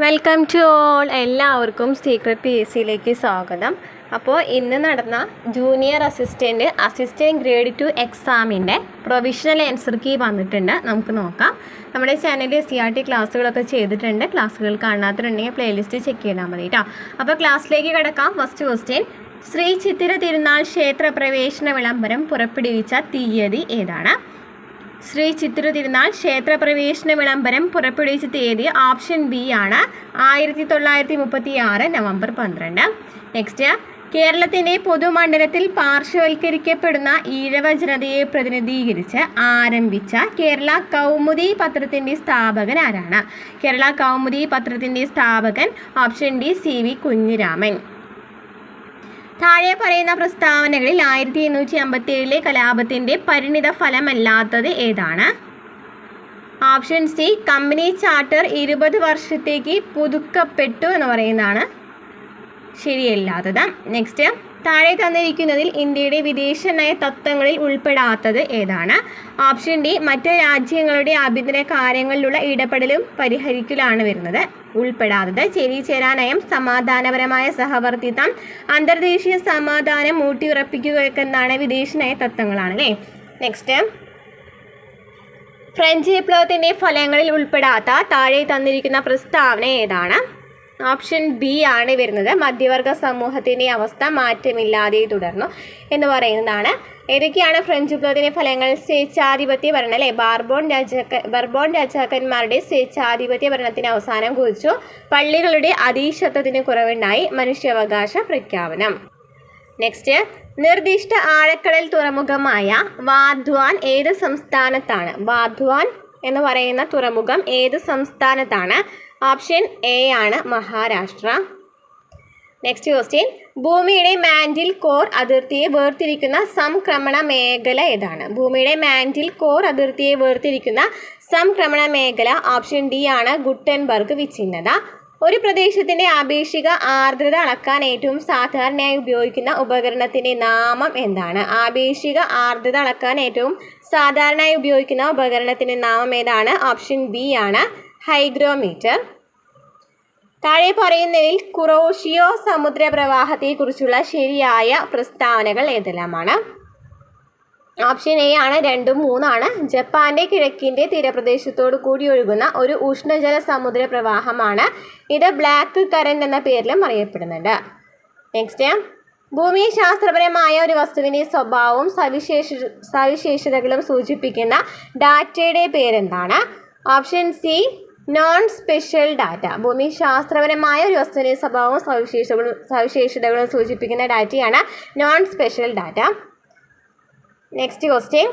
Welcome to all എല്ലാവർക്കും secret P S സിയിലേക്ക് സ്വാഗതം. അപ്പോൾ ഇന്ന് നടന്ന junior assistant assistant grade two എക്സാമിന്റെ പ്രൊവിഷണൽ ആൻസർ കീ വന്നിട്ടുണ്ട്. നമുക്ക് നോക്കാം. നമ്മുടെ ചാനലിൽ സി ആർ ടി ക്ലാസ്സുകളൊക്കെ ചെയ്തിട്ടുണ്ട്. ക്ലാസ്സുകൾ കാണാത്തിട്ടുണ്ടെങ്കിൽ പ്ലേലിസ്റ്റ് ചെക്ക് ചെയ്താൽ മതി കേട്ടോ അപ്പോൾ ക്ലാസ്സിലേക്ക് കിടക്കാം. ഫസ്റ്റ് ക്വസ്റ്റ്യൻ ശ്രീ ചിത്തിര തിരുനാൾ ക്ഷേത്ര പ്രവേശന വിളംബരം പുറപ്പെടുവിച്ച തീയതി ഏതാണ്? ശ്രീ ചിത്തിര തിരുനാൾ ക്ഷേത്രപ്രവേശന വിളംബരം പുറപ്പെടുവിച്ച തീയതി ഓപ്ഷൻ ബി ആണ് ആയിരത്തി തൊള്ളായിരത്തി മുപ്പത്തി ആറ് നവംബർ പന്ത്രണ്ട്. നെക്സ്റ്റ് കേരളത്തിന്റെ പൊതുമണ്ഡലത്തിൽ പാർശ്വവൽക്കരിക്കപ്പെടുന്ന ഈഴവ ജനതയെ പ്രതിനിധീകരിച്ച് ആരംഭിച്ച കേരള കൗമുദി പത്രത്തിന്റെ സ്ഥാപകൻ ആരാണ്? കേരള കൗമുദി പത്രത്തിന്റെ സ്ഥാപകൻ option D C V Kunjiraman. താഴെ പറയുന്ന പ്രസ്താവനകളിൽ ആയിരത്തി എണ്ണൂറ്റി അമ്പത്തി ഏഴിലെ കലാപത്തിന്റെ പരിണിത ഫലമല്ലാത്തത് ഏതാണ്? ഓപ്ഷൻ സി കമ്പനി ചാർട്ടർ ഇരുപത് വർഷത്തേക്ക് പുതുക്കപ്പെട്ടു എന്ന് പറയുന്നതാണ്. ശരിയല്ലാത്തത്. നെക്സ്റ്റ്. താഴെ തന്നിരിക്കുന്നതിൽ ഇന്ത്യയുടെ വിദേശ നയ തത്വങ്ങളിൽ ഉൾപ്പെടാത്തത് ഏതാണ്? ഓപ്ഷൻ ഡി മറ്റ് രാജ്യങ്ങളുടെ ആഭ്യന്തര കാര്യങ്ങളിലുള്ള ഇടപെടലും പരിഹരിക്കലാണ് വരുന്നത്. ഉൾപ്പെടാത്തത് ചേരിചേരാ നയം സമാധാനപരമായ സഹവർത്തിത്വം അന്തർദേശീയ സമാധാനം ഊട്ടിയുറപ്പിക്കുക എന്താണ് വിദേശ നയ തത്വങ്ങളാണ് അല്ലേ? നെക്സ്റ്റ് ഫ്രഞ്ച് വിപ്ലവത്തിന്റെ ഫലങ്ങളിൽ ഉൾപ്പെടാത്ത താഴെ തന്നിരിക്കുന്ന പ്രസ്താവന ഏതാണ്? ഓപ്ഷൻ ബി ആണ് വരുന്നത്. മധ്യവർഗ സമൂഹത്തിന്റെ അവസ്ഥ മാറ്റമില്ലാതെ തുടർന്നു എന്ന് പറയുന്നതാണ്. ഏതൊക്കെയാണ് ഫ്രഞ്ച് വിപ്ലവത്തിന്റെ ഫലങ്ങൾ? സ്വേച്ഛാധിപത്യ ഭരണം അല്ലേ? ബാർബോൺ രാജാക്ക ബർബോൺ രാജാക്കന്മാരുടെ സ്വേച്ഛാധിപത്യ ഭരണത്തിന് അവസാനം കുറിച്ചു. പള്ളികളുടെ അതീശത്വത്തിന് കുറവുണ്ടായി. മനുഷ്യാവകാശ പ്രഖ്യാപനം. നെക്സ്റ്റ് നിർദ്ദിഷ്ട ആഴക്കടൽ തുറമുഖമായ വാധ്വാൻ ഏത് സംസ്ഥാനത്താണ്? വാധ്വാൻ എന്ന് പറയുന്ന തുറമുഖം ഏത് സംസ്ഥാനത്താണ്? ഓപ്ഷൻ എ ആണ് മഹാരാഷ്ട്ര. നെക്സ്റ്റ് ക്വസ്റ്റ്യൻ ഭൂമിയുടെ മാൻഡിൽ കോർ അതിർത്തിയെ വേർതിരിക്കുന്ന സംക്രമണ മേഖല ഏതാണ്? ഭൂമിയുടെ മാൻഡിൽ കോർ അതിർത്തിയെ വേർതിരിക്കുന്ന സംക്രമണ മേഖല ഓപ്ഷൻ ഡി ആണ് ഗുട്ടൻബർഗ് വിച്ഛിന്നത. ഒരു പ്രദേശത്തിന്റെ ആപേക്ഷിക ആർദ്രത അളക്കാൻ ഏറ്റവും സാധാരണയായി ഉപയോഗിക്കുന്ന ഉപകരണത്തിന്റെ നാമം എന്താണ്? ആപേക്ഷിക ആർദ്രത അളക്കാൻ ഏറ്റവും സാധാരണയായി ഉപയോഗിക്കുന്ന ഉപകരണത്തിന്റെ നാമം ഏതാണ്? ഓപ്ഷൻ ബി ആണ് ഹൈഗ്രോമീറ്റർ. താഴെ പറയുന്നതിൽ കുറോഷിയോ സമുദ്രപ്രവാഹത്തെക്കുറിച്ചുള്ള ശരിയായ പ്രസ്താവനകൾ ഏതെല്ലാമാണ്? ഓപ്ഷൻ എ ആണ് രണ്ടും മൂന്നാണ്. ജപ്പാന്റെ കിഴക്കിന്റെ തീരപ്രദേശത്തോടു കൂടി ഒഴുകുന്ന ഒരു ഉഷ്ണജല സമുദ്ര പ്രവാഹമാണ് ഇത് ബ്ലാക്ക് കറന്റ് എന്ന പേരിലും അറിയപ്പെടുന്നുണ്ട്. നെക്സ്റ്റ് ഭൂമി ശാസ്ത്രപരമായ ഒരു വസ്തുവിന്റെ സ്വഭാവവും സവിശേഷ സവിശേഷതകളും സൂചിപ്പിക്കുന്ന ഡാറ്റയുടെ പേരെന്താണ്? Option C non special data ഭൂമിശാസ്ത്രപരമായ ഒരു വസ്തുവിന്റെ സ്വഭാവവും സവിശേഷകളും സവിശേഷതകളും സൂചിപ്പിക്കുന്ന ഡാറ്റയാണ് non special data next question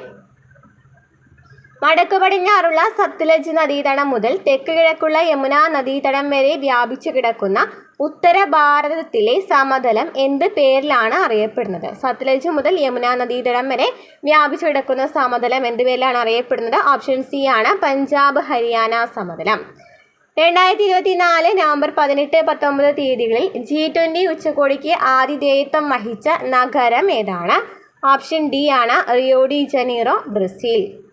വടക്ക് പടിഞ്ഞാറുള്ള സത്ലജ് നദീതടം മുതൽ തെക്ക് കിഴക്കുള്ള യമുന നദീതടം വരെ വ്യാപിച്ചു കിടക്കുന്ന ഉത്തര ഭാരതത്തിലെ സമതലം എന്ത് പേരിലാണ് അറിയപ്പെടുന്നത്? സത്ലജ് മുതൽ യമുന നദീതടം വരെ വ്യാപിച്ചു കിടക്കുന്ന സമതലം എന്ത് പേരിലാണ് അറിയപ്പെടുന്നത്? ഓപ്ഷൻ സി ആണ് പഞ്ചാബ് ഹരിയാന സമതലം. രണ്ടായിരത്തി ഇരുപത്തി നാല് നവംബർ പതിനെട്ട് പത്തൊമ്പത് തീയതികളിൽ ജി ട്വന്റി ഉച്ചകോടിക്ക് ആതിഥേയത്വം വഹിച്ച നഗരം ഏതാണ്? ഓപ്ഷൻ ഡി ആണ് Rio de Janeiro Brazil.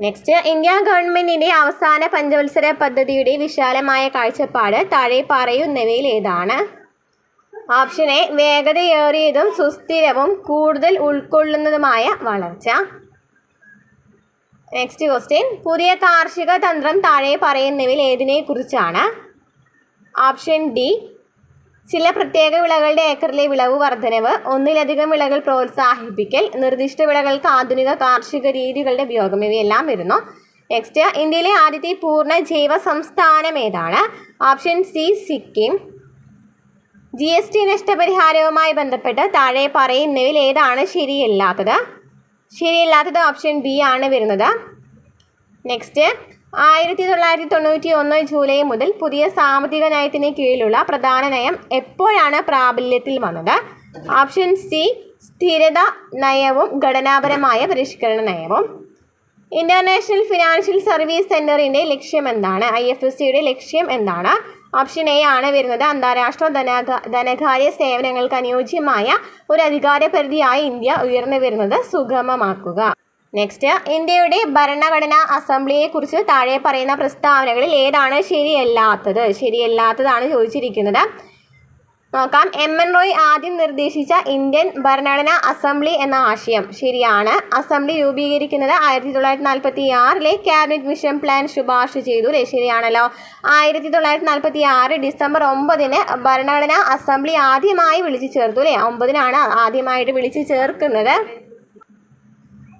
Next India ഗവൺമെന്റിന്റെ അവസാന പഞ്ചവത്സര പദ്ധതിയുടെ വിശാലമായ കാഴ്ചപ്പാട് താഴെ പറയുന്നവയിൽ ഏതാണ്? ഓപ്ഷൻ എ വേഗതയേറിയതും സുസ്ഥിരവും കൂടുതൽ ഉൾക്കൊള്ളുന്നതുമായ വളർച്ച. നെക്സ്റ്റ് ക്വസ്റ്റ്യൻ പുതിയ കാർഷിക തന്ത്രം താഴെ പറയുന്നവയിൽ ഏതിനെ കുറിച്ചാണ് ഓപ്ഷൻ ഡി ചില പ്രത്യേക വിളകളുടെ ഏക്കറിലെ വിളവ് വർധനവ് ഒന്നിലധികം വിളകൾ പ്രോത്സാഹിപ്പിക്കൽ നിർദ്ദിഷ്ട വിളകൾക്ക് ആധുനിക കാർഷിക രീതികളുടെ ഉപയോഗം ഇവയെല്ലാം വരുന്നു. നെക്സ്റ്റ് ഇന്ത്യയിലെ ആദ്യത്തെ പൂർണ ജൈവ സംസ്ഥാനം ഏതാണ്? Option C Sikkim G S T നഷ്ടപരിഹാരവുമായി ബന്ധപ്പെട്ട് താഴെ പറയുന്നവയിൽ ഏതാണ് ശരിയല്ലാത്തത്? ശരിയല്ലാത്തത് ഓപ്ഷൻ ബി ആണ് വരുന്നത്. നെക്സ്റ്റ് ആയിരത്തി തൊള്ളായിരത്തി തൊണ്ണൂറ്റി ഒന്ന് ജൂലൈ മുതൽ പുതിയ സാമ്പത്തിക നയത്തിന് കീഴിലുള്ള പ്രധാന നയം എപ്പോഴാണ് പ്രാബല്യത്തിൽ വന്നത്? ഓപ്ഷൻ സി സ്ഥിരത നയവും ഘടനാപരമായ പരിഷ്കരണ നയവും. ഇന്റർനാഷണൽ ഫിനാൻഷ്യൽ സർവീസ് സെന്ററിന്റെ ലക്ഷ്യം എന്താണ്? ഐ എഫ് എസ് സിയുടെ ലക്ഷ്യം എന്താണ്? ഓപ്ഷൻ എ ആണ് വരുന്നത് അന്താരാഷ്ട്ര ധനകാ ധനകാര്യ സേവനങ്ങൾക്ക് അനുയോജ്യമായ ഒരു അധികാര പരിധിയായി ഇന്ത്യ ഉയർന്നു വരുന്നത് സുഗമമാക്കുക. നെക്സ്റ്റ് ഇന്ത്യയുടെ ഭരണഘടനാ അസംബ്ലിയെക്കുറിച്ച് താഴെ പറയുന്ന പ്രസ്താവനകളിൽ ഏതാണ് ശരിയല്ലാത്തത്? ശരിയല്ലാത്തതാണ് ചോദിച്ചിരിക്കുന്നത്. നോക്കാം. എം. എൻ. റോയ് ആദ്യം നിർദ്ദേശിച്ച ഇന്ത്യൻ ഭരണഘടനാ അസംബ്ലി എന്ന ആശയം ശരിയാണ്. അസംബ്ലി രൂപീകരിക്കുന്നത് ആയിരത്തി തൊള്ളായിരത്തി നാൽപ്പത്തി ആറിലെ ക്യാബിനറ്റ് മിഷൻ പ്ലാൻ ശുപാർശ ചെയ്തു അല്ലേ ശരിയാണല്ലോ. ആയിരത്തി തൊള്ളായിരത്തി നാൽപ്പത്തി ആറ് ഡിസംബർ ഒമ്പതിന് ഭരണഘടനാ അസംബ്ലി ആദ്യമായി വിളിച്ചു ചേർത്തു അല്ലേ ഒമ്പതിനാണ് ആദ്യമായിട്ട് വിളിച്ചു ചേർക്കുന്നത്.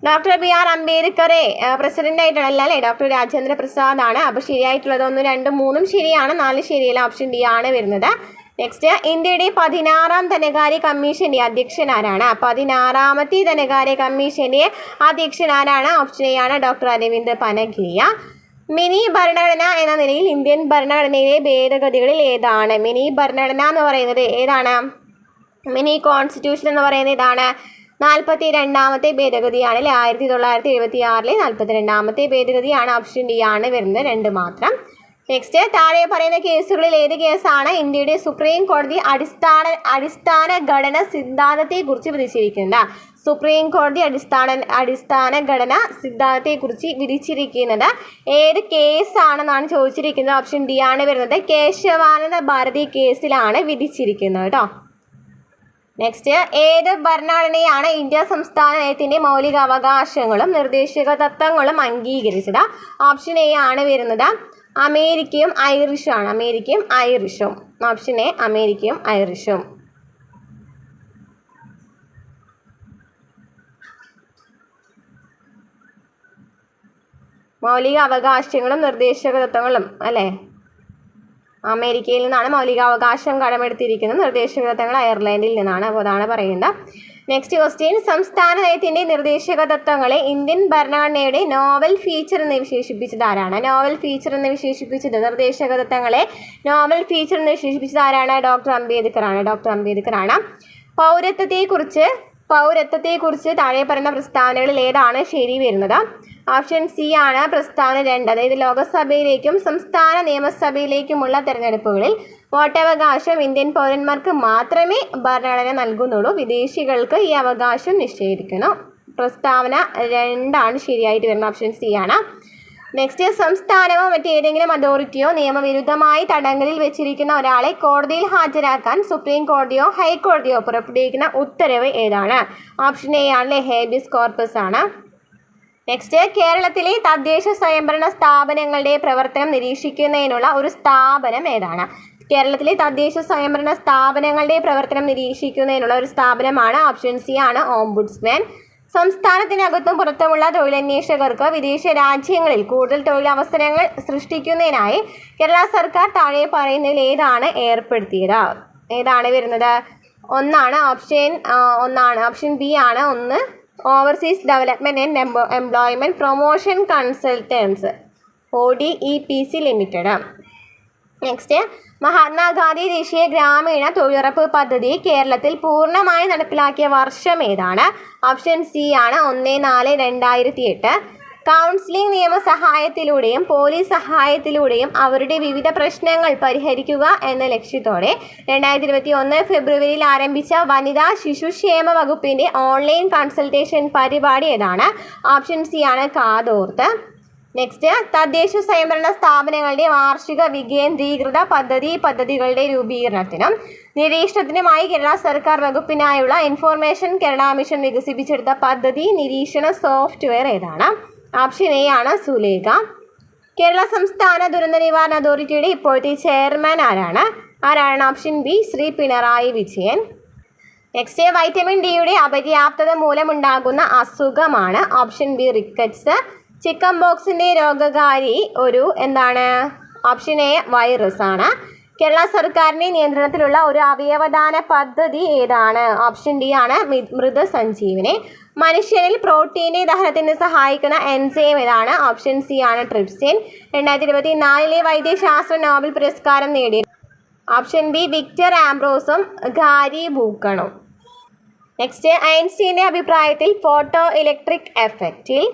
ഡോക്ടർ ബി ആർ അംബേദ്കറെ പ്രസിഡന്റ് ആയിട്ടുള്ള അല്ലേ ഡോക്ടർ രാജേന്ദ്ര പ്രസാദ് ആണ്. അപ്പോൾ ശരിയായിട്ടുള്ളത് ഒന്ന് രണ്ടും മൂന്നും ശരിയാണ്. നാല് ശരിയല്ല ഓപ്ഷൻ ഡി ആണ് വരുന്നത്. നെക്സ്റ്റ് ഇന്ത്യയുടെ പതിനാറാം ധനകാര്യ കമ്മീഷന്റെ അധ്യക്ഷൻ ആരാണ്? പതിനാറാമത്തെ ധനകാര്യ കമ്മീഷന്റെ അധ്യക്ഷൻ ആരാണ്? ഓപ്ഷൻ എ ആണ് ഡോക്ടർ അരവിന്ദ് പനഗിരിയ മിനി ഭരണഘടന എന്ന നിലയിൽ ഇന്ത്യൻ ഭരണഘടനയിലെ ഭേദഗതികളിൽ ഏതാണ്? മിനി ഭരണഘടന എന്ന് പറയുന്നത് ഏതാണ്? മിനി കോൺസ്റ്റിറ്റ്യൂഷൻ എന്ന് പറയുന്നത് ഇതാണ്. നാൽപ്പത്തി രണ്ടാമത്തെ ഭേദഗതിയാണ് അല്ലെ? ആയിരത്തി തൊള്ളായിരത്തി എഴുപത്തി ആറിലെ നാൽപ്പത്തി രണ്ടാമത്തെ ഭേദഗതിയാണ് ഓപ്ഷൻ ഡി ആണ് വരുന്നത് രണ്ട് മാത്രം. നെക്സ്റ്റ് താഴെ പറയുന്ന കേസുകളിൽ ഏത് കേസാണ് ഇന്ത്യയുടെ സുപ്രീം കോടതി അടിസ്ഥാന അടിസ്ഥാന ഘടന സിദ്ധാന്തത്തെക്കുറിച്ച് വിധിച്ചിരിക്കുന്നത്? സുപ്രീം കോടതി അടിസ്ഥാന അടിസ്ഥാന ഘടന സിദ്ധാന്തത്തെക്കുറിച്ച് വിധിച്ചിരിക്കുന്നത് ഏത് കേസാണെന്നാണ് ചോദിച്ചിരിക്കുന്നത്? ഓപ്ഷൻ ഡി ആണ് വരുന്നത്. കേശവാനന്ദ ഭാരതി കേസിലാണ് വിധിച്ചിരിക്കുന്നത് കേട്ടോ. നെക്സ്റ്റ് ഏത് ഭരണഘടനയാണ് ഇന്ത്യ സംസ്ഥാന നയത്തിന്റെ മൗലിക അവകാശങ്ങളും നിർദ്ദേശക തത്വങ്ങളും അംഗീകരിച്ചത്? ഓപ്ഷൻ എ ആണ് വരുന്നത്. അമേരിക്കയും ഐറിഷും ആണ് അമേരിക്കയും ഐറിഷും. ഓപ്ഷൻ എ അമേരിക്കയും ഐറിഷും. മൗലിക അവകാശങ്ങളും നിർദ്ദേശക തത്വങ്ങളും അല്ലേ? അമേരിക്കയിൽ നിന്നാണ് മൗലികാവകാശം കടമെടുത്തിരിക്കുന്നത്. നിർദ്ദേശ തത്വങ്ങൾ അയർലൻഡിൽ നിന്നാണ് അപ്പോൾ അതാണ് പറയുന്നത്. നെക്സ്റ്റ് ക്വസ്റ്റ്യൻ സംസ്ഥാന നയത്തിന്റെ നിർദ്ദേശക തത്വങ്ങളെ ഇന്ത്യൻ ഭരണഘടനയുടെ നോവൽ ഫീച്ചർ എന്ന് വിശേഷിപ്പിച്ചത് ആരാണ്? നോവൽ ഫീച്ചർ എന്ന് വിശേഷിപ്പിച്ചത് നിർദ്ദേശക തത്വങ്ങളെ നോവൽ ഫീച്ചർ എന്ന് വിശേഷിപ്പിച്ചത് ആരാണ്? ഡോക്ടർ അംബേദ്കർ ആണ് ഡോക്ടർ അംബേദ്കർ ആണ് പൗരത്വത്തെക്കുറിച്ച് പൗരത്വത്തെക്കുറിച്ച് താഴെ പറയുന്ന പ്രസ്താവനകളിൽ ഏതാണ് ശരി വരുന്നത്? ഓപ്ഷൻ സി ആണ് പ്രസ്താവന രണ്ട്. അതായത് ലോകസഭയിലേക്കും സംസ്ഥാന നിയമസഭയിലേക്കുമുള്ള തെരഞ്ഞെടുപ്പുകളിൽ വോട്ടവകാശം ഇന്ത്യൻ പൗരന്മാർക്ക് മാത്രമേ ഭരണഘടന നൽകുന്നുള്ളൂ. വിദേശികൾക്ക് ഈ അവകാശം നിഷേധിക്കണം. പ്രസ്താവന രണ്ടാണ് ശരിയായിട്ട് വരുന്ന ഓപ്ഷൻ സി ആണ്. നെക്സ്റ്റ് സംസ്ഥാനമോ മറ്റേതെങ്കിലും അതോറിറ്റിയോ നിയമവിരുദ്ധമായി തടങ്കലിൽ വെച്ചിരിക്കുന്ന ഒരാളെ കോടതിയിൽ ഹാജരാക്കാൻ സുപ്രീം കോടതിയോ ഹൈക്കോടതിയോ പുറപ്പെടുവിക്കുന്ന ഉത്തരവ് ഏതാണ്? ഓപ്ഷൻ എ ആണല്ലേ ഹേബിസ് കോർപ്പസ് ആണ്. നെക്സ്റ്റ് കേരളത്തിലെ തദ്ദേശ സ്വയംഭരണ സ്ഥാപനങ്ങളുടെ പ്രവർത്തനം നിരീക്ഷിക്കുന്നതിനുള്ള ഒരു സ്ഥാപനം ഏതാണ്? കേരളത്തിലെ തദ്ദേശ സ്വയംഭരണ സ്ഥാപനങ്ങളുടെ പ്രവർത്തനം നിരീക്ഷിക്കുന്നതിനുള്ള ഒരു സ്ഥാപനമാണ് ഓപ്ഷൻ സി ആണ് ഓംബുഡ്സ്മാൻ സംസ്ഥാനത്തിനകത്തും പുറത്തുമുള്ള തൊഴിലന്വേഷകർക്ക് വിദേശ രാജ്യങ്ങളിൽ കൂടുതൽ തൊഴിലവസരങ്ങൾ സൃഷ്ടിക്കുന്നതിനായി കേരള സർക്കാർ താഴെ പറയുന്നതിൽ ഏതാണ് ഏർപ്പെടുത്തിയത്? ഏതാണ് വരുന്നത്? ഒന്നാണ് ഓപ്ഷൻ ഒന്നാണ്. ഓപ്ഷൻ ബി ആണ് ഒന്ന് overseas development and എംബോ employment promotion consultants O D E P C limited. Next Mahatma Gandhi ദേശീയ ഗ്രാമീണ തൊഴിലുറപ്പ് പദ്ധതി കേരളത്തിൽ പൂർണമായി നടപ്പിലാക്കിയ വർഷം ഏതാണ്? ഓപ്ഷൻ സി ആണ് ഒന്ന് നാല് രണ്ടായിരത്തി എട്ട്. കൗൺസിലിംഗ് നിയമസഹായത്തിലൂടെയും പോലീസ് സഹായത്തിലൂടെയും അവരുടെ വിവിധ പ്രശ്നങ്ങൾ പരിഹരിക്കുക എന്ന ലക്ഷ്യത്തോടെ രണ്ടായിരത്തി ഇരുപത്തി ഒന്ന് ഫെബ്രുവരിയിൽ ആരംഭിച്ച വനിതാ ശിശുക്ഷേമ വകുപ്പിന്റെ ഓൺലൈൻ കൺസൾട്ടേഷൻ പരിപാടി ഏതാണ്? ഓപ്ഷൻ സി ആണ് കാതോർത്ത്. നെക്സ്റ്റ് തദ്ദേശ സ്വയംഭരണ സ്ഥാപനങ്ങളുടെ വാർഷിക വികേന്ദ്രീകൃത പദ്ധതി പദ്ധതികളുടെ രൂപീകരണത്തിനും നിരീക്ഷണത്തിനുമായി കേരള സർക്കാർ വകുപ്പിനായുള്ള ഇൻഫോർമേഷൻ കേരള മിഷൻ വികസിപ്പിച്ചെടുത്ത പദ്ധതി നിരീക്ഷണ സോഫ്റ്റ്വെയർ ഏതാണ്? ഓപ്ഷൻ എ ആണ് സുലേഖ. കേരള സംസ്ഥാന ദുരന്ത നിവാരണ അതോറിറ്റിയുടെ ഇപ്പോഴത്തെ ചെയർമാൻ ആരാണ്? ആരാണ് option B Shri Pinarayi Vijayan. Next vitamin ഡിയുടെ അപര്യാപ്തത മൂലമുണ്ടാകുന്ന അസുഖമാണ് ഓപ്ഷൻ ബി റിക്കറ്റ്സ് ചിക്കൻ ബോക്സിന്റെ രോഗകാരി ഒരു എന്താണ്? ഓപ്ഷൻ എ വൈറസ് ആണ്. കേരള സർക്കാരിന്റെ നിയന്ത്രണത്തിലുള്ള ഒരു അവയവദാന പദ്ധതി ഏതാണ്? ഓപ്ഷൻ ഡി ആണ് മൃതസഞ്ജീവനി. മനുഷ്യരിൽ പ്രോട്ടീനെ ദഹനത്തിന് സഹായിക്കുന്ന എൻസൈം ഏതാണ്? ഓപ്ഷൻ സി ആണ് ട്രിപ്സിൻ രണ്ടായിരത്തി ഇരുപത്തി നാലിലെ വൈദ്യശാസ്ത്ര നോബൽ പുരസ്കാരം നേടിയ ഓപ്ഷൻ ബി വിക്ടർ ആംബ്രോസും ഗാരി ബൂക്കണും. നെക്സ്റ്റ് ഐൻസ്റ്റീന്റെ അഭിപ്രായത്തിൽ ഫോട്ടോ ഇലക്ട്രിക് എഫക്റ്റിൽ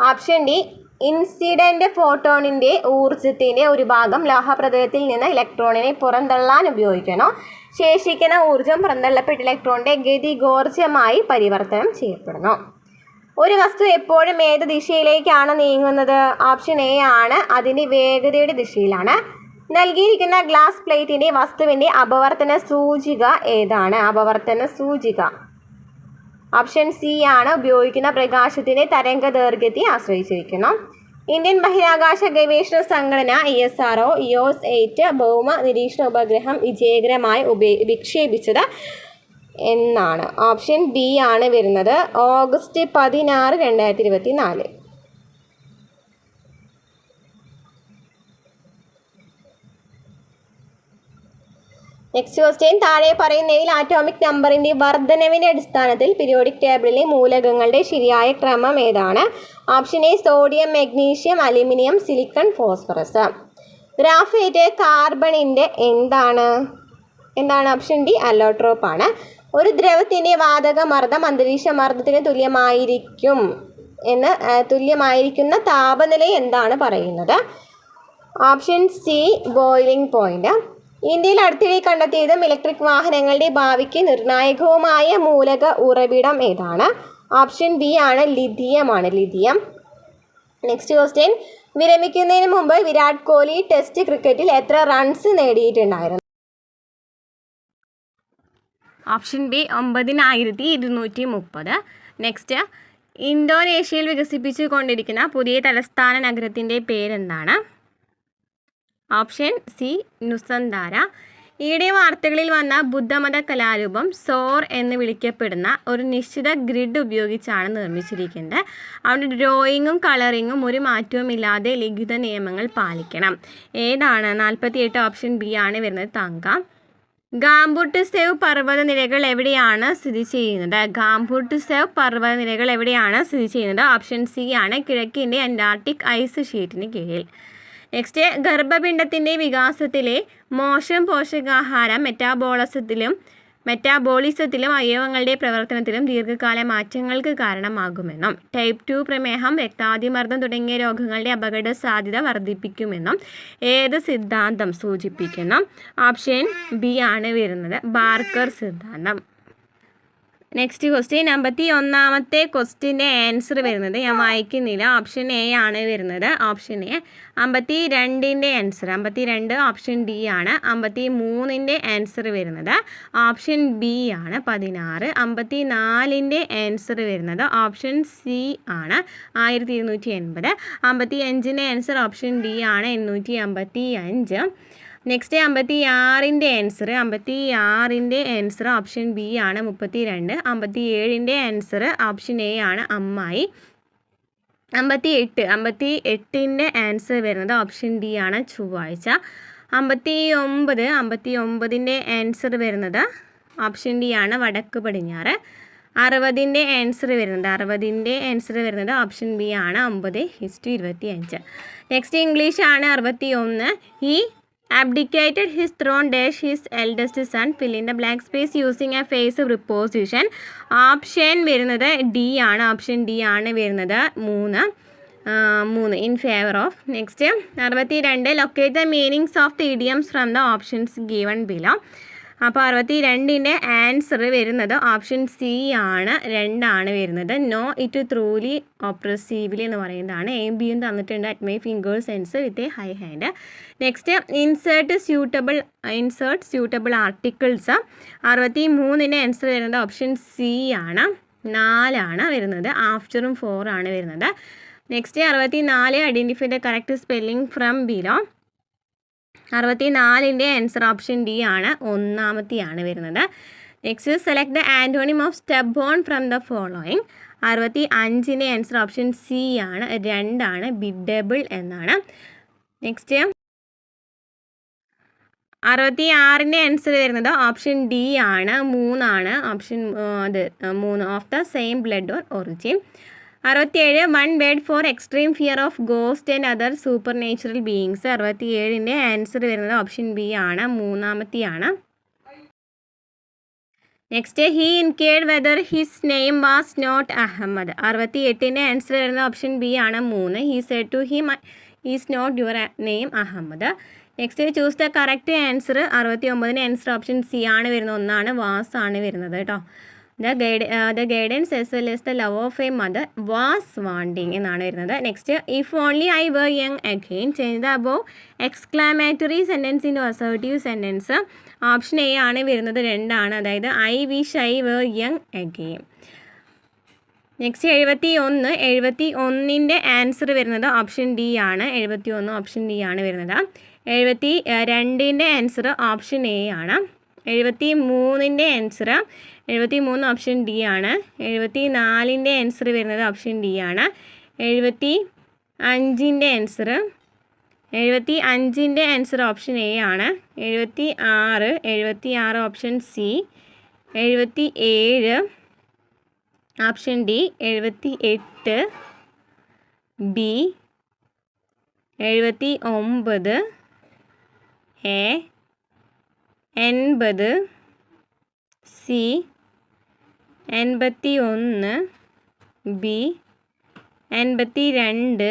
ഓപ്ഷൻ ഡി ഇൻസിഡന്റ് ഫോട്ടോണിന്റെ ഊർജത്തിന്റെ ഒരു ഭാഗം ലോഹപ്രതലത്തിൽ നിന്ന് ഇലക്ട്രോണിനെ പുറന്തള്ളാൻ ഉപയോഗിക്കുന്നു ശേഷിക്കുന്ന ഊർജം പുറന്തള്ളപ്പെട്ട ഇലക്ട്രോണിന്റെ ഗതികോർജമായി പരിവർത്തനം ചെയ്യപ്പെടുന്നു. ഒരു വസ്തു എപ്പോഴും ഏത് ദിശയിലേക്കാണ് നീങ്ങുന്നത്? ഓപ്ഷൻ എ ആണ്. അതിന്റെ വേഗതയുടെ ദിശയിലാണ്. നൽകിയിരിക്കുന്ന ഗ്ലാസ് പ്ലേറ്റിന്റെ വസ്തുവിന്റെ അപവർത്തന സൂചിക ഏതാണ്? അപവർത്തന സൂചിക. ഓപ്ഷൻ സി ആണ് ഉപയോഗിക്കുന്ന പ്രകാശത്തിന്റെ തരംഗ ദൈർഘ്യത്തെ ആശ്രയിച്ചിരിക്കുന്നു ഇന്ത്യൻ ബഹിരാകാശ ഗവേഷണ സംഘടന I S R O EOS eight ഭൗമ നിരീക്ഷണ ഉപഗ്രഹം വിജയകരമായി ഉപേ വിക്ഷേപിച്ചത് എന്നാണ്. ഓപ്ഷൻ ബി ആണ് വരുന്നത്. ഓഗസ്റ്റ് പതിനാറ് രണ്ടായിരത്തി ഇരുപത്തി നാല് നെക്സ്റ്റ് ക്വസ്റ്റ്യൻ താഴെ പറയുന്നതിൽ ആറ്റോമിക് നമ്പറിന്റെ വർധനവിന്റെ അടിസ്ഥാനത്തിൽ പീരിയോഡിക് ടേബിളിലെ മൂലകങ്ങളുടെ ശരിയായ ക്രമം ഏതാണ്? Option A sodium magnesium aluminium silicon phosphorus graphite കാർബണിന്റെ എന്താണ്? എന്താണ് ഓപ്ഷൻ ഡി അലോട്രോപ്പാണ് ഒരു ദ്രവത്തിന്റെ വാതക മർദ്ദം അന്തരീക്ഷ മർദ്ദത്തിന് തുല്യമായിരിക്കും എന്ന് തുല്യമായിരിക്കുന്ന താപനില എന്താണ് പറയുന്നത്? ഓപ്ഷൻ സി ബോയിലിംഗ് പോയിന്റ് ഇന്ത്യയിൽ അടുത്തിടെ കണ്ടെത്തിയതും ഇലക്ട്രിക് വാഹനങ്ങളുടെ ഭാവിക്ക് നിർണായകവുമായ മൂലക ഉറവിടം ഏതാണ്? ഓപ്ഷൻ ബി ആണ് ലിഥിയമാണ് ലിഥിയം. നെക്സ്റ്റ് ക്വസ്റ്റ്യൻ വിരമിക്കുന്നതിന് മുമ്പ് വിരാട് കോഹ്ലി ടെസ്റ്റ് ക്രിക്കറ്റിൽ എത്ര റൺസ് നേടിയിട്ടുണ്ടായിരുന്നു? ഓപ്ഷൻ ബി ഒമ്പതിനായിരത്തി ഇരുന്നൂറ്റി മുപ്പത് നെക്സ്റ്റ് ഇന്തോനേഷ്യയിൽ വികസിപ്പിച്ചു കൊണ്ടിരിക്കുന്ന പുതിയ തലസ്ഥാന നഗരത്തിന്റെ പേരെന്താണ്? Option C Nusantara. ഈയിടെ വാർത്തകളിൽ വന്ന ബുദ്ധമത കലാരൂപം സോർ എന്ന് വിളിക്കപ്പെടുന്ന ഒരു നിശ്ചിത ഗ്രിഡ് ഉപയോഗിച്ചാണ് നിർമ്മിച്ചിരിക്കുന്നത്. അവിടെ ഡ്രോയിങ്ങും കളറിങ്ങും ഒരു മാറ്റവും ഇല്ലാതെ ലിഖിത നിയമങ്ങൾ പാലിക്കണം. ഏതാണ്? നാൽപ്പത്തിയെട്ട് ഓപ്ഷൻ ബി ആണ് വരുന്നത്. തങ്കം. ഗാംബുട്ട് സേവ് പർവതനിരകൾ എവിടെയാണ് സ്ഥിതി ചെയ്യുന്നത്? ഗാംബുട്ട് സേവ് പർവതനിരകൾ എവിടെയാണ് സ്ഥിതി ചെയ്യുന്നത്? ഓപ്ഷൻ സി ആണ് കിഴക്കിന്റെ അന്റാർട്ടിക് ഐസ് ഷീറ്റിന് കീഴിൽ. നെക്സ്റ്റ് ഗർഭപിണ്ഡത്തിന്റെ വികാസത്തിലെ മോശം പോഷകാഹാരം മെറ്റാബോളസത്തിലും മെറ്റാബോളിസത്തിലും അവയവങ്ങളുടെ പ്രവർത്തനത്തിലും ദീർഘകാല മാറ്റങ്ങൾക്ക് കാരണമാകുമെന്നും ടൈപ്പ് ടു പ്രമേഹം രക്താതിമർദ്ദം തുടങ്ങിയ രോഗങ്ങളുടെ അപകട സാധ്യത വർദ്ധിപ്പിക്കുമെന്നും ഏത് സിദ്ധാന്തം സൂചിപ്പിക്കുന്നു? ഓപ്ഷൻ ബി ആണ് വരുന്നത് ബാർക്കർ സിദ്ധാന്തം. നെക്സ്റ്റ് ക്വസ്റ്റ്യൻ അമ്പത്തി ഒന്നാമത്തെ ക്വസ്റ്റ്യന്റെ ആൻസർ വരുന്നത്. ഞാൻ വായിക്കുന്നില്ല. ഓപ്ഷൻ എ ആണ് വരുന്നത്. ഓപ്ഷൻ എ അമ്പത്തി രണ്ടിന്റെ ആൻസർ അമ്പത്തി രണ്ട് ഓപ്ഷൻ ഡി ആണ്. അമ്പത്തി മൂന്നിന്റെ ആൻസർ വരുന്നത്. ഓപ്ഷൻ ബി ആണ് പതിനാറ്. അമ്പത്തി നാലിന്റെ ആൻസർ വരുന്നത്. ഓപ്ഷൻ സി ആണ് ആയിരത്തി ഇരുന്നൂറ്റി എൺപത്. അമ്പത്തി അഞ്ചിന്റെ ആൻസർ ഓപ്ഷൻ ഡി ആണ് എണ്ണൂറ്റി അമ്പത്തി അഞ്ച്. നെക്സ്റ്റ് അമ്പത്തി ആറിന്റെ ആൻസർ അമ്പത്തി ആറിന്റെ ആൻസർ ഓപ്ഷൻ ബി ആണ് മുപ്പത്തി രണ്ട് അമ്പത്തി ഏഴിന്റെ ആൻസർ ഓപ്ഷൻ എ ആണ് അമ്മായി. അമ്പത്തി എട്ട് അമ്പത്തി എട്ടിന്റെ ആൻസർ വരുന്നത് ഓപ്ഷൻ ഡി ആണ് ചൊവ്വാഴ്ച. അമ്പത്തി ഒമ്പത് അമ്പത്തി ഒമ്പതിന്റെ ആൻസർ വരുന്നത് ഓപ്ഷൻ ഡി ആണ് വടക്ക് പടിഞ്ഞാറ്. അറുപതിന്റെ ആൻസർ വരുന്നത് അറുപതിന്റെ ആൻസർ വരുന്നത് ഓപ്ഷൻ ബി ആണ് അമ്പത് ഹിസ്റ്റു ഇരുപത്തി അഞ്ച് നെക്സ്റ്റ് ഇംഗ്ലീഷ് ആണ് അറുപത്തി ഒന്ന് ഈ abdicated his throne dash his eldest son fill in the blank space using a face preposition option വരുന്നത് ഡി ആണ്. ഓപ്ഷൻ ഡി ആണ് വരുന്നത് മൂന്ന്. മൂന്ന്. ഇൻ ഫേവർ ഓഫ് നെക്സ്റ്റ് അറുപത്തി രണ്ട് locate the meanings of the idioms from the options given below അപ്പോൾ അറുപത്തി രണ്ടിന്റെ ആൻസർ വരുന്നത് ഓപ്ഷൻ സി ആണ്. രണ്ടാണ് വരുന്നത്. നോ ഇറ്റ് ത്രൂലി ഓപ്രസീവ്ലി എന്ന് പറയുന്നതാണ്. എം ബിയും തന്നിട്ടുണ്ട് at my fingers sense with a high hand next insert suitable insert suitable articles അറുപത്തി മൂന്നിന്റെ ആൻസർ വരുന്നത് ഓപ്ഷൻ സി ആണ്. നാലാണ് വരുന്നത്. ആഫ്റ്ററും ഫോറാണ് വരുന്നത്. നെക്സ്റ്റ് അറുപത്തി നാല് identify the correct spelling from below അറുപത്തി നാലിന്റെ ആൻസർ ഓപ്ഷൻ ഡി ആണ്. ഒന്നാമത്തെയാണ് വരുന്നത്. Next select the antonym of stubborn from the following അറുപത്തി അഞ്ചിന്റെ ആൻസർ ഓപ്ഷൻ സി ആണ്. രണ്ടാണ്. ബിഡബിൾ എന്നാണ്. നെക്സ്റ്റ് അറുപത്തി ആറിന്റെ ആൻസർ വരുന്നത് ഓപ്ഷൻ ഡി ആണ്. മൂന്നാണ്. ഓപ്ഷൻ അത് മൂന്ന് of the same blood or origin അറുപത്തിയേഴ് one word for extreme fear of ghost and other supernatural beings അറുപത്തിയേഴിന്റെ answer വരുന്നത് ഓപ്ഷൻ ബി ആണ് മൂന്നാമത്തെയാണ്. Next he inquired whether his name was not Ahmed അറുപത്തി എട്ടിന്റെ answer വരുന്ന option B ആണ് മൂന്ന്. He said to him is not your name Ahmed next choose the correct answer അറുപത്തി ഒമ്പതിന്റെ answer option C ആണ് വരുന്നത് ഒന്നാണ് വാസ് ആണ് വരുന്നത് കേട്ടോ. The guide the guidance as well as the love of a mother was wanting എന്നാണ് വരുന്നത്. Next if only I were young again change the above exclamatory sentence in assertive sentence option A ആണ് വരുന്നത് രണ്ടാണ്. അതായത് I wish I were young again next എഴുപത്തി ഒന്ന് എഴുപത്തി ഒന്നിന്റെ ആൻസർ വരുന്നത് ഓപ്ഷൻ ഡി ആണ്. എഴുപത്തി ഒന്ന് ഓപ്ഷൻ ഡി ആണ് വരുന്നത്. എഴുപത്തി രണ്ടിന്റെ ആൻസർ ഓപ്ഷൻ എ ആണ്. എഴുപത്തി മൂന്നിന്റെ ആൻസർ എഴുപത്തി മൂന്ന് ഓപ്ഷൻ ഡി ആണ്. എഴുപത്തി നാലിന്റെ ആൻസർ വരുന്നത് ഓപ്ഷൻ ഡി ആണ്. എഴുപത്തി അഞ്ചിന്റെ ആൻസർ എഴുപത്തി അഞ്ചിന്റെ ആൻസർ ഓപ്ഷൻ എ ആണ്. എഴുപത്തി ആറ് എഴുപത്തി ആറ് ഓപ്ഷൻ സി എഴുപത്തി ഏഴ് ഓപ്ഷൻ ഡി എഴുപത്തി എട്ട് ബി എഴുപത്തി ഒമ്പത് എ എൺപത് സി എൺപത്തി ഒന്ന് ബി എൺപത്തി രണ്ട്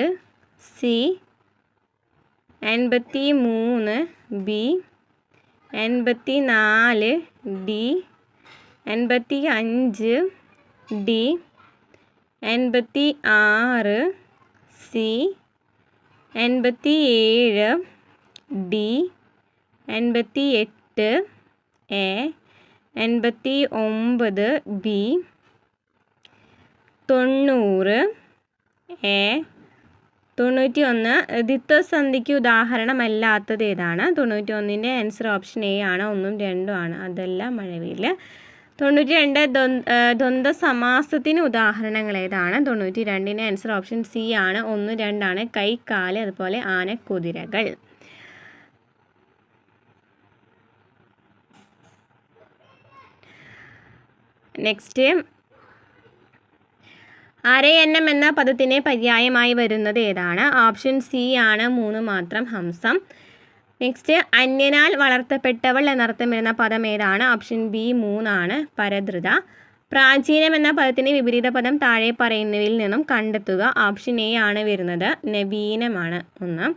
സി എൺപത്തി മൂന്ന് ബി എൺപത്തി നാല് ഡി എൺപത്തി അഞ്ച് ഡി എൺപത്തി ആറ് സി എൺപത്തി ഏഴ് ഡി എൺപത്തി എട്ട് എ എൺപത്തി ഒമ്പത് ബി തൊണ്ണൂറ് എ തൊണ്ണൂറ്റി ഒന്ന് ദ്വിത്വസന്ധിക്ക് ഉദാഹരണമല്ലാത്തത് ഏതാണ്? തൊണ്ണൂറ്റി ഒന്നിന്റെ ആൻസർ ഓപ്ഷൻ എ ആണ് ഒന്നും രണ്ടും ആണ്. അതല്ല മഴവിൽ തൊണ്ണൂറ്റി രണ്ട് ദ്വന്ദ് സമാസത്തിന് ഉദാഹരണങ്ങൾ ഏതാണ്? തൊണ്ണൂറ്റി രണ്ടിന്റെ ആൻസർ ഓപ്ഷൻ സി ആണ് ഒന്ന് രണ്ടാണ്. കൈ കാൽ അതുപോലെ ആന കുതിരകൾ. നെക്സ്റ്റ് അരയന്നം എന്ന പദത്തിന് പര്യായമായി വരുന്നത് ഏതാണ്? ഓപ്ഷൻ സി ആണ്. മൂന്ന് മാത്രം ഹംസം. നെക്സ്റ്റ് അന്യനാൽ വളർത്തപ്പെട്ടവൾ എന്നർത്ഥം വരുന്ന പദം ഏതാണ്? ഓപ്ഷൻ ബി മൂന്നാണ്. പരദ്രുത. പ്രാചീനം എന്ന പദത്തിന് വിപരീത പദം താഴെ പറയുന്നവയിൽ നിന്നും കണ്ടെത്തുക. ഓപ്ഷൻ എ ആണ് വരുന്നത്. നവീനമാണ്. ഒന്ന്.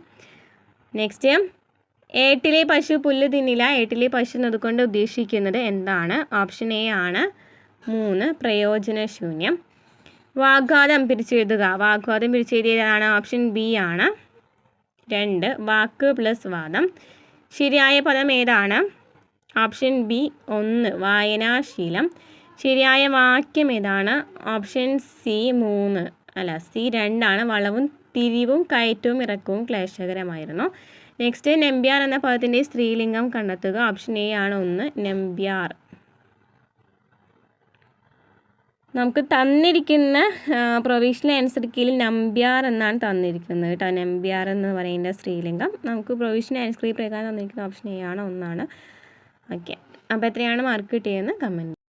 നെക്സ്റ്റ് ഏട്ടിലെ പശു പുല്ല് തിന്നില്ല. ഏട്ടിലെ പശു എന്നതുകൊണ്ട് ഉദ്ദേശിക്കുന്നത് എന്താണ്? ഓപ്ഷൻ എ ആണ്. മൂന്ന് പ്രയോജനശൂന്യം വാഗ്വാദം പിരിച്ചെഴുതുക. വാഗ്വാദം പിരിച്ചെഴുതിയതാണ് ഓപ്ഷൻ ബി ആണ്. രണ്ട് വാക്ക് പ്ലസ് വാദം. ശരിയായ പദം ഏതാണ്? ഓപ്ഷൻ ബി ഒന്ന് വായനാശീലം. ശരിയായ വാക്യം ഏതാണ്? ഓപ്ഷൻ സി മൂന്ന്. അല്ല സി രണ്ടാണ്. വളവും തിരിവും കയറ്റവും ഇറക്കവും ക്ലേശകരമായിരുന്നു. നെക്സ്റ്റ് നെമ്പ്യാർ എന്ന പദത്തിന്റെ സ്ത്രീലിംഗം കണ്ടെത്തുക. ഓപ്ഷൻ എ ആണ് ഒന്ന് നെമ്പ്യാർ. നമുക്ക് തന്നിരിക്കുന്ന പ്രൊവിഷണൽ ആൻസർ കീയിൽ നമ്പ്യാർ എന്നാണ് തന്നിരിക്കുന്നത് കേട്ടോ. നമ്പ്യാർ എന്ന് പറയുന്ന സ്ത്രീലിംഗം നമുക്ക് പ്രൊവിഷണൽ ആൻസർ പ്രകാരം തന്നിരിക്കുന്ന ഓപ്ഷൻ എ ആണ് ഒന്നാണ്. ഓക്കെ അപ്പോൾ എത്രയാണ് മാർക്ക് കിട്ടിയതെന്ന് കമന്റ്